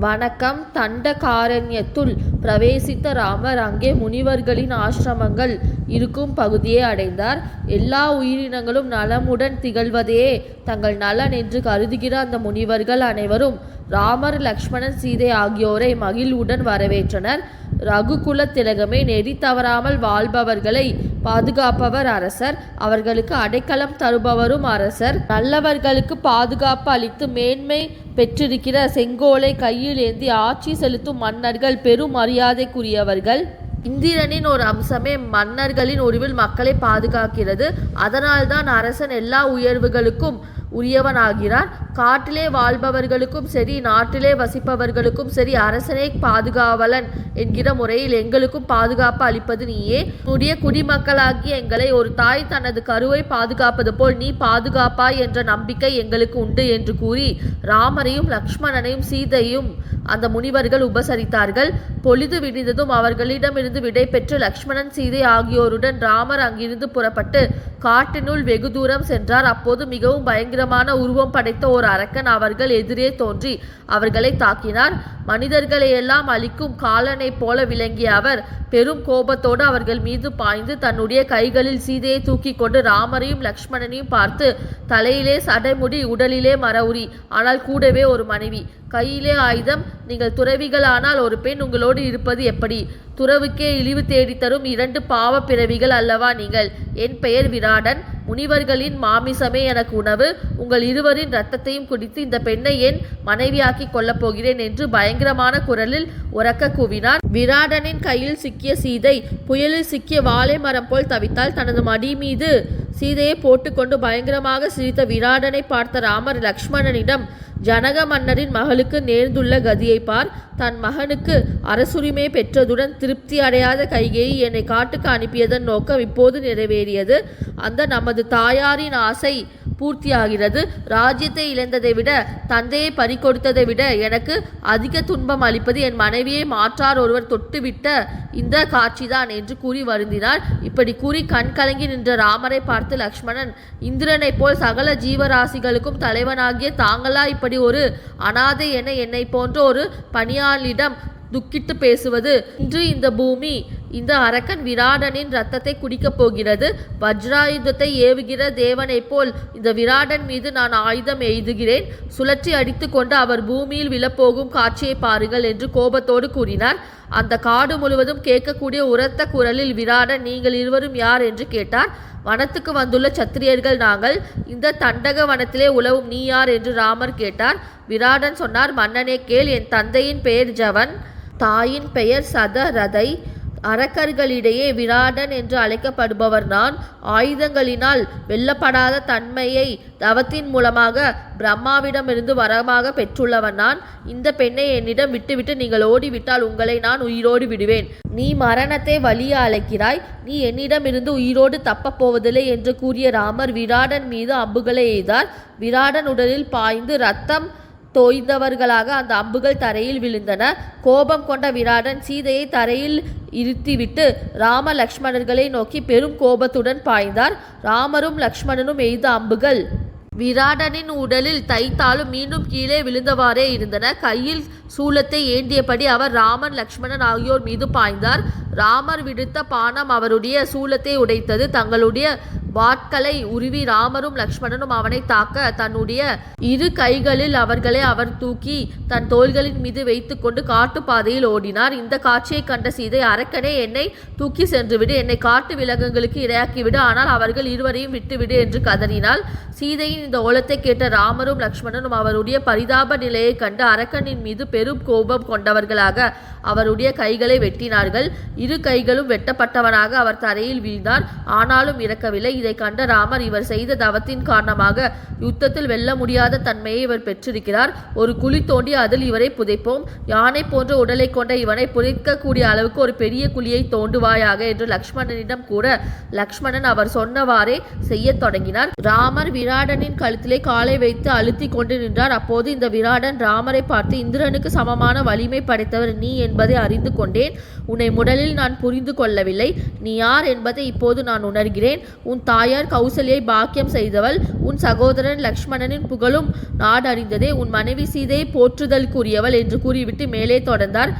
வணக்கம். தண்டகாரண்யத்துள் பிரவேசித்த ராமர் அங்கே முனிவர்களின் ஆசிரமங்கள் இருக்கும் பகுதியை அடைந்தார். எல்லா உயிரினங்களும் நலமுடன் திகழ்வதையே தங்கள் நலன் என்று கருதுகிற அந்த முனிவர்கள் அனைவரும் ராமர் லக்ஷ்மணன் சீதை ஆகியோரை மகிழ்வுடன் வரவேற்றனர். ரகுகுல திலகமே நெறி தவறாமல் வாழ்பவர்களை பாதுகாப்பவர் அரசர். அவர்களுக்கு அடைக்கலம் தருபவரும் அரசர். நல்லவர்களுக்கு பாதுகாப்பு அளித்து மேன்மை பெற்றிருக்கிற செங்கோலை கையில் ஏந்தி ஆட்சி செலுத்தும் மன்னர்கள் பெரும் மரியாதைக்குரியவர்கள். இந்திரனின் ஒரு அம்சமே மன்னர்களின் உருவில் மக்களை பாதுகாக்கிறது. அதனால்தான் அரசன் எல்லா உயர்வுகளுக்கும் உரியவனாகிறான். காட்டிலே வாழ்பவர்களுக்கும் சரி நாட்டிலே வசிப்பவர்களுக்கும் சரி அரசனே பாதுகாவலன் என்கிற முறையில் எங்களுக்கும் பாதுகாப்பு அளிப்பது நீயே. உடைய குடிமக்களாகிய எங்களை ஒரு தாய் தனது கருவை பாதுகாப்பது போல் நீ பாதுகாப்பாய் என்ற நம்பிக்கை எங்களுக்கு உண்டு என்று கூறி ராமரையும் லக்ஷ்மணனையும் சீதையும் அந்த முனிவர்கள் உபசரித்தார்கள். பொழுது விடிந்ததும் அவர்களிடமிருந்து விடை பெற்று லக்ஷ்மணன் சீதை ஆகியோருடன் ராமர் அங்கிருந்து புறப்பட்டு காட்டினுள் வெகு தூரம் சென்றார். அப்போது மிகவும் பயங்கரமான உருவம் படைத்த ஒரு அரக்கன் அவர்கள் எதிரே தோன்றி அவர்களை தாக்கினார். மனிதர்களையெல்லாம் அழிக்கும் காலனை போல விளங்கிய அவர் பெரும் கோபத்தோடு அவர்கள் மீது பாய்ந்து தன்னுடைய கைகளில் சீதையை தூக்கி கொண்டு ராமரையும் லக்ஷ்மணனையும் பார்த்து தலையிலே சடைமுடி உடலிலே மரவுரி ஆனால் கூடவே ஒரு மனைவி. கையிலே ஆயுதம் நீங்கள் துறவிகளானால் ஒரு பெண் உங்களோடு இருப்பது எப்படி? துறவுக்கே இழிவு தேடித்தரும் இரண்டு பாவ பிறவிகள் அல்லவா நீங்கள்? என் பெயர் விராடன். முனிவர்களின் மாமிசமே எனக்கு உணவு. உங்கள் இருவரின் இரத்தத்தையும் குடித்து இந்த பெண்ணை என் மனைவியாக்கி கொள்ளப் போகிறேன் என்று பயங்கரமான குரலில் உறக்க கூவினார். விராடனின் கையில் சிக்கிய சீதை புயலில் சிக்கிய வாழை மரம் போல் தவித்தாள் தனது மடி மீது சீதையை போட்டுக்கொண்டு பயங்கரமாக சிரித்த விராடனை பார்த்த ராமர் லக்ஷ்மணனிடம் ஜனக மன்னரின் மகளுக்கு நேர்ந்துள்ள கதியை பார். தன் மகனுக்கு அரசுரிமை பெற்றதுடன் திருப்தி அடையாத கைகேயி என்னை காட்டுக்கு அனுப்பியதன் நோக்கம் இப்போது நிறைவேறியது. அந்த நமது தாயாரின் ஆசை பூர்த்தியாகிறது. ராஜ்யத்தை இழந்ததை விட தந்தையை பறிகொடுத்ததை விட எனக்கு அதிக துன்பம் அளிப்பது என் மனைவியை மாற்றார் ஒருவர் தொட்டுவிட்ட இந்த காட்சிதான் என்று கூறி வருந்தினார். இப்படி கூறி கண் கலங்கி நின்ற ராமரை பார்த்து லக்ஷ்மணன் இந்திரனைப் போல் சகல ஜீவராசிகளுக்கும் தலைவனாகிய தாங்களா இப்படி ஒரு அனாதை என என்னை போன்ற ஒரு பணியாளிடம் துக்கிட்டு பேசுவது? இன்று இந்த பூமி இந்த அரக்கன் விராடனின் ரத்தத்தை குடிக்கப் போகிறது. வஜ்ராயுதத்தை ஏவுகிற தேவனைப் போல் இந்த விராடன் மீது நான் ஆயுதம் எய்துகிறேன். சுழற்றி அடித்து கொண்டு அவர் பூமியில் விழப்போகும் காட்சியை பாருங்கள் என்று கோபத்தோடு கூறினார். அந்த காடு முழுவதும் கேட்கக்கூடிய உரத்த குரலில் விராடன் நீங்கள் இருவரும் யார்? என்று கேட்டார். வனத்துக்கு வந்துள்ள சத்திரியர்கள் நாங்கள். இந்த தண்டக வனத்திலே உலவும் நீ யார்? என்று ராமர் கேட்டார். விராடன் சொன்னார் மன்னனே கேள். என் தந்தையின் பெயர் ஜவன் தாயின் பெயர் சதரதை. அரக்கர்களிடையே விராடன் என்று அழைக்கப்படுபவர் நான். ஆயுதங்களினால் வெல்லப்படாத தன்மையை தவத்தின் மூலமாக பிரம்மாவிடமிருந்து வரமாக பெற்றுள்ளவன் நான். இந்த பெண்ணை என்னிடம் விட்டுவிட்டு நீங்கள் ஓடிவிட்டால் உங்களை நான் உயிரோடு விடுவேன். நீ மரணத்தை வலிய அழைக்கிறாய். நீ என்னிடமிருந்து உயிரோடு தப்பப் போவதில்லை என்று கூறிய ராமர் விராடன் மீது அம்புகளை எய்தார். விராடன் உடலில் பாய்ந்து ரத்தம் தோய்ந்தவர்களாக அந்த அம்புகள் தரையில் விழுந்தன. கோபம் கொண்ட விராடன் சீதையை தரையில் இருத்திவிட்டு ராம லக்ஷ்மணர்களை நோக்கி பெரும் கோபத்துடன் பாய்ந்தார். ராமரும் லக்ஷ்மணனும் எய்த அம்புகள். விராடனின் உடலில் தைத்தாலும் மீண்டும் கீழே விழுந்தவாறே இருந்தன. கையில் சூலத்தை ஏந்தியபடி அவர் ராமன் லக்ஷ்மணன் ஆகியோர் மீது பாய்ந்தார். ராமர் விடுத்த பானம் அவருடைய சூலத்தை உடைத்தது. தங்களுடைய வாட்களை உருவி ராமரும் லக்ஷ்மணனும் அவனை தாக்க தன்னுடைய இரு கைகளில் அவர்களை அவர் தூக்கி தன் தோள்களின் மீது வைத்துக்கொண்டு காட்டுப்பாதையில் ஓடினார். இந்த காட்சியை கண்ட சீதை அரக்கனே என்னை தூக்கி சென்றுவிடு. என்னை காட்டு விலங்குகளுக்கு இரையாக்கிவிடு. ஆனால் அவர்கள் இருவரையும் விட்டுவிடு என்று கதறினாள். சீதையின் இந்த ஓலத்தை கேட்ட ராமரும் லக்ஷ்மணனும் அவருடைய பரிதாப நிலையை கண்டு அரக்கனின் மீது பெரும் கோபம் கொண்டவர்களாக அவருடைய கைகளை வெட்டினார்கள். இரு கைகளும் வெட்டப்பட்டவனாக அவர் தரையில் வீழ்ந்தார். ஆனாலும் இறக்கவில்லை. இதை கண்ட ராமர் இவர் செய்த தவத்தின் காரணமாக யுத்தத்தில் வெல்ல முடியாத தன்மையை இவர் பெற்றிருக்கிறார். ஒரு குழி தோண்டி அதில் இவரை புதைப்போம். யானை போன்ற உடலை கொண்ட இவனை புதைக்கக்கூடிய அளவுக்கு ஒரு பெரிய குழியை தோண்டுவாயாக என்று லக்ஷ்மணனிடம் கூற லக்ஷ்மணன் அவர் சொன்னவாறே செய்யத் தொடங்கினார். ராமர் விராடனின் கழுத்திலே காலை வைத்து அழுத்தி கொண்டு நின்றார். அப்போது இந்த விராடன் ராமரை பார்த்து இந்திரனுக்கு சமமான வலிமை படைத்தவர் நீ என்பதை அறிந்து கொண்டேன். உன்னை முதலில் நான் புரிந்து கொள்ளவில்லை. நீ யார் என்பதை இப்போது நான் உணர்கிறேன். உன் தாயார் கௌசல்யை பாக்கியம் செய்தவள். உன் சகோதரன் லக்ஷ்மணனின் புகழும் நாடறிந்ததே. உன் மனைவி சீதை போற்றுதலுக்குரியவள் என்று கூறிவிட்டு மேலே தொடர்ந்தார்.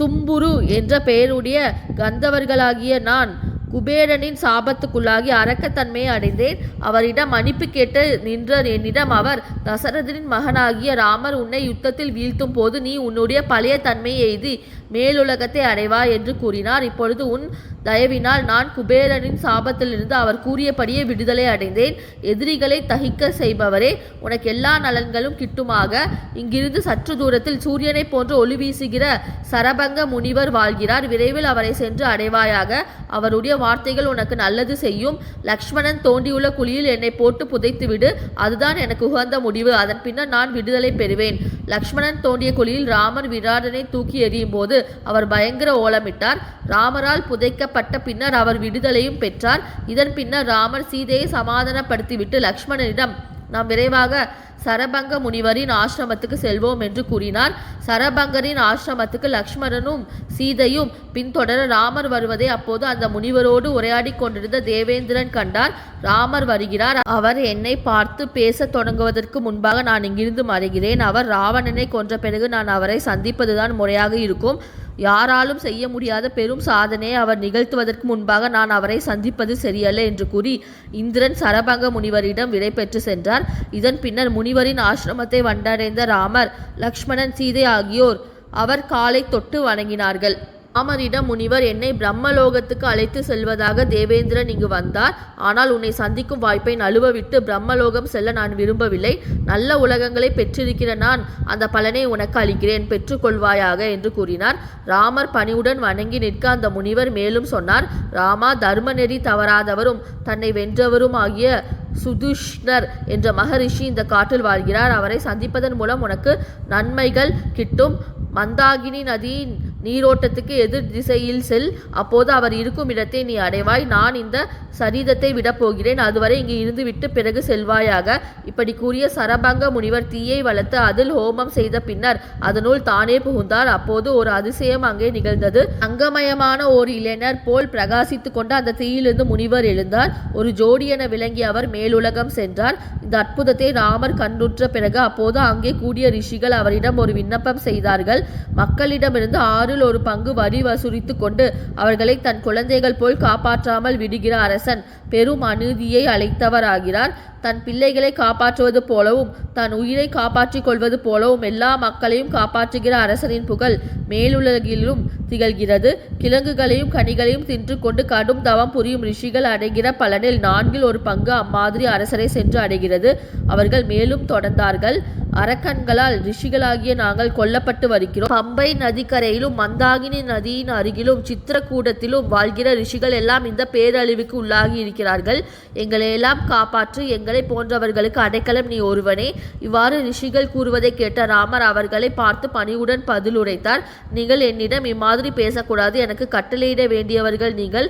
தும்புரு என்ற பெயருடைய கந்தவர்களாகிய நான் குபேரனின் சாபத்துக்குள்ளாகி அரக்கத்தன்மையை அடைந்தேன். அவரிடம் மன்னிப்பு கேட்டு நின்ற என்னிடம் அவர் தசரதனின் மகனாகிய ராமர் உன்னை யுத்தத்தில் வீழ்த்தும் போது நீ உன்னுடைய பழைய தன்மையை எய்தி மேலுலகத்தை அடைவாய் என்று கூறினார். இப்பொழுது உன் தயவினால் நான் குபேரனின் சாபத்திலிருந்து அவர் கூறியபடியே விடுதலை அடைந்தேன். எதிரிகளை தகிக்க செய்பவரே உனக்கு எல்லா நலன்களும் கிட்டுமாக. இங்கிருந்து சற்று தூரத்தில் சூரியனைப் போன்று ஒளி வீசுகிற சரபங்க முனிவர் வாழ்கிறார். விரைவில் அவரை சென்று அடைவாயாக. அவருடைய வார்த்தைகள் உனக்கு நல்லது செய்யும். லக்ஷ்மணன் தோண்டியுள்ள குழியில் என்னை போட்டு புதைத்துவிடு. அதுதான் எனக்கு உகந்த முடிவு. அதன் பின்னர் நான் விடுதலை பெறுவேன். லக்ஷ்மணன் தோண்டிய குழியில் ராமர் விராடனை தூக்கி எறியும் போது அவர் பயங்கர ஓலமிட்டார். ராமரால் புதைக்கப்பட்ட பின்னர் அவர் விடுதலையும் பெற்றார். இதன் பின்னர் ராமர் சீதையை சமாதானப்படுத்திவிட்டு லக்ஷ்மணனிடம் நாம் விரைவாக சரபங்க முனிவரின் ஆசிரமத்துக்கு செல்வோம் என்று கூறினார். சரபங்கரின் ஆசிரமத்துக்கு லக்ஷ்மணனும் சீதையும் பின்தொடர ராமர் வருவதை அப்போது அந்த முனிவரோடு உரையாடி கொண்டிருந்த தேவேந்திரன் கண்டார். ராமர் வருகிறார். அவர் என்னை பார்த்து பேசத் தொடங்குவதற்கு முன்பாக நான் இங்கிருந்து மறைகிறேன். அவர் ராவணனை கொன்ற பிறகு நான் அவரை சந்திப்பதுதான் முறையாக இருக்கும். யாராலும் செய்ய முடியாத பெரும் சாதனையை அவர் நிகழ்த்துவதற்கு முன்பாக நான் அவரை சந்திப்பது சரியல்ல என்று கூறி இந்திரன் சரபங்க முனிவரிடம் விடை பெற்று சென்றார். இதன் பின்னர் முனிவரின் ஆசிரமத்தை வந்தடைந்த ராமர் லக்ஷ்மணன் சீதை ஆகியோர் அவர் காலை தொட்டு வணங்கினார்கள். ராமரிடம் முனிவர் என்னை பிரம்மலோகத்துக்கு அழைத்து செல்வதாக தேவேந்திரன் இங்கு வந்தார். ஆனால் உன்னை சந்திக்கும் வாய்ப்பை நழுவவிட்டு பிரம்மலோகம் செல்ல நான் விரும்பவில்லை. நல்ல உலகங்களை பெற்றிருக்கிற நான் அந்த பலனை உனக்கு அளிக்கிறேன். பெற்றுக்கொள்வாயாக என்று கூறினார். ராமர் பணிவுடன் வணங்கி நிற்க அந்த முனிவர் மேலும் சொன்னார். ராமா தர்ம நெறி தவறாதவரும் தன்னை வென்றவரும் ஆகிய சுதுஷ்ணர் என்ற மகரிஷி இந்த காட்டில் வாழ்கிறார். அவரை சந்திப்பதன் மூலம் உனக்கு நன்மைகள் கிட்டும். மந்தாகினி நதியின் நீரோட்டத்துக்கு எதிர் திசையில் செல். அப்போது அவர் இருக்கும் இடத்தை நீ அடைவாய். நான் இந்த சரீரத்தை விடப் போகிறேன் அதுவரை இங்கு இருந்துவிட்டு பிறகு செல்வாயாக. இப்படி கூறிய சரபங்க முனிவர் தீயை வளர்த்து அதில் ஹோமம் செய்த பின்னர் அதனுள் தானே புகுந்தார். அப்போது ஒரு அதிசயம் அங்கே நிகழ்ந்தது. அங்கமயமான ஒரு இளைஞர் போல் பிரகாசித்துக் கொண்டு அந்த தீயிலிருந்து முனிவர் எழுந்தார். ஒரு ஜோடியென விளங்கிய அவர் மேலுலகம் சென்றார். இந்த அற்புதத்தை ராமர் கண்டுற்ற பிறகு அப்போது அங்கே கூடிய ரிஷிகள் அவரிடம் ஒரு விண்ணப்பம் செய்தார்கள். மக்களிடமிருந்து ஆறில் ஒரு பங்கு வரி வசூலித்து கொண்டு அவர்களை தன் குழந்தைகள் போல் காப்பாற்றாமல் விடுகிற அரசன். பெரும் அநீதியை அழைத்தவராகிறார். தன் பிள்ளைகளை காப்பாற்றுவது போலவும் தன் உயிரை காப்பாற்றிக் கொள்வது போலவும் எல்லா மக்களையும் காப்பாற்றுகிற அரசனின் புகழ் மேலுலகிலும் திகழ்கிறது. கிழங்குகளையும் கனிகளையும் தின்று கொண்டு கடும் தவம் புரியும் ரிஷிகள் அடைகிற பலனில் நான்கில் ஒரு பங்கு அம்மாதிரி அரசரை சென்று அடைகிறது. அவர்கள் மேலும் தொடர்ந்தார்கள். அரக்கன்களால் ரிஷிகளாகிய நாங்கள் கொல்லப்பட்டு வருகிறோம். பம்பை நதிக்கரையிலும் மந்தாகினி நதியின் அருகிலும் சித்திரக்கூடத்திலும் வாழ்கிற ரிஷிகள் எல்லாம் இந்த பேரழிவுக்கு உள்ளாகி இருக்கிறார்கள். எங்களை எல்லாம் காப்பாற்று எங்கள் போன்றவர்களுக்கு அடைக்கலம் நீ ஒருவனே. இவ்வாறு ரிஷிகள் கூறுவதை கேட்ட ராமர் அவர்களை பார்த்து பணிவுடன் பதில் உரைத்தார் நீங்கள் என்னிடம் இம்மாதிரி பேசக்கூடாது எனக்கு கட்டளையிட வேண்டியவர்கள் நீங்கள்.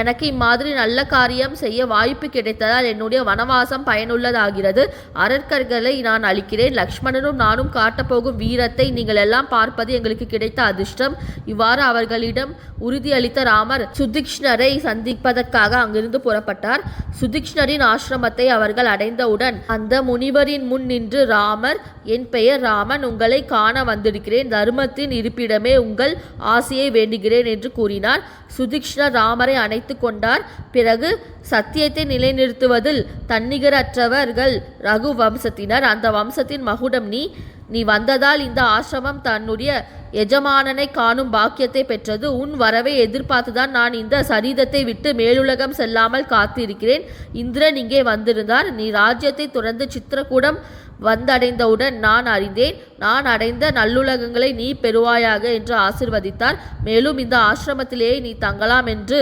எனக்கு இம்மாதிரி நல்ல காரியம் செய்ய வாய்ப்பு கிடைத்ததால் என்னுடைய வனவாசம் பயனுள்ளதாகிறது. அரற்கர்களை நான் அளிக்கிறேன் லக்ஷ்மணனும் நானும் காட்டப்போகும் வீரத்தை நீங்கள் எல்லாம் பார்ப்பது எங்களுக்கு கிடைத்த அதிர்ஷ்டம். இவ்வாறு அவர்களிடம் உறுதியளித்த ராமர் சுதிக்ஷ்ணரை சந்திப்பதற்காக அங்கிருந்து புறப்பட்டார். சுதிக்ஷ்ணரின் ஆசிரமத்தை அவர்கள் அடைந்தவுடன் அந்த முனிவரின் முன் நின்று ராமர் என் பெயர் ராமன் உங்களை காண வந்திருக்கிறேன். தர்மத்தின் இருப்பிடமே உங்கள் ஆசையை வேண்டுகிறேன் என்று கூறினார். சுதிக்ஷ்ணர் ராமரை அணைத்து கொண்டார். பிறகு சத்தியத்தை நிலைநிறுத்துவதில் தன்னிகரற்றவர்கள் ரகு வம்சத்தினர் அந்த வம்சத்தின் மகுடம் நீ நீ வந்ததால் இந்த ஆசிரமம் தன்னுடைய எஜமானனை காணும் பாக்கியத்தை பெற்றது. உன் வரவை எதிர்பார்த்துதான் நான் இந்த சரீரத்தை விட்டு மேலுலகம் செல்லாமல் காத்திருக்கிறேன். இந்திரன் இங்கே வந்திருந்தார். நீ ராஜ்யத்தை துறந்து சித்திரக்கூடம் வந்தடைந்தவுடன் நான் அறிந்தேன். நான் அடைந்த நல்லுலகங்களை நீ பெறுவாயாக என்று ஆசிர்வதித்தார். மேலும் இந்த ஆசிரமத்திலேயே நீ தங்கலாம் என்று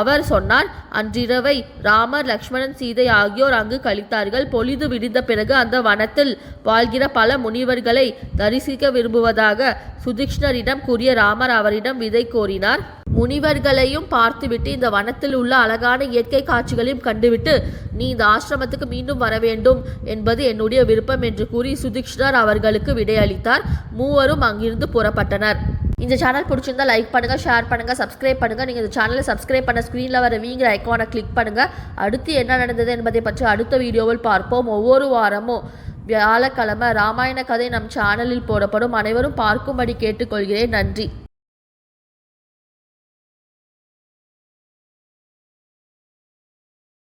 அவர் சொன்னார். அன்றிரவை ராமர் லக்ஷ்மணன் சீதை ஆகியோர் அங்கு கழித்தார்கள். பொழுது விடிந்த பிறகு அந்த வனத்தில் வாழ்கிற பல முனிவர்களை தரிசிக்க விரும்புவதாக கிருஷ்ணரிடம் கூறிய ராமர் அவரிடம் விதை கோரினார். முனிவர்களையும் பார்த்துவிட்டு இந்த வனத்தில் உள்ள அழகான இயற்கை காட்சிகளையும் கண்டுவிட்டு நீ இந்த ஆசிரமத்துக்கு மீண்டும் வர வேண்டும் என்பது என்னுடைய விருப்பம் என்று கூறி சுதிக்ஷ்ணர் அவர்களுக்கு விடையளித்தார். மூவரும் அங்கிருந்து புறப்பட்டனர். இந்த சேனல் பிடிச்சிருந்தா லைக் பண்ணுங்கள் ஷேர் பண்ணுங்கள் சப்ஸ்கிரைப் பண்ணுங்க. நீங்கள் இந்த சேனலை சப்ஸ்கிரைப் பண்ண ஸ்க்ரீனில் வர வீங்கிற ஐக்கானை கிளிக் பண்ணுங்கள் அடுத்து என்ன நடந்தது என்பதை பற்றி அடுத்த வீடியோவில் பார்ப்போம். ஒவ்வொரு வாரமும் வியாழக்கிழமை ராமாயண கதை நம் சேனலில் போடப்படும். அனைவரும் பார்க்கும்படி கேட்டுக்கொள்கிறேன். நன்றி.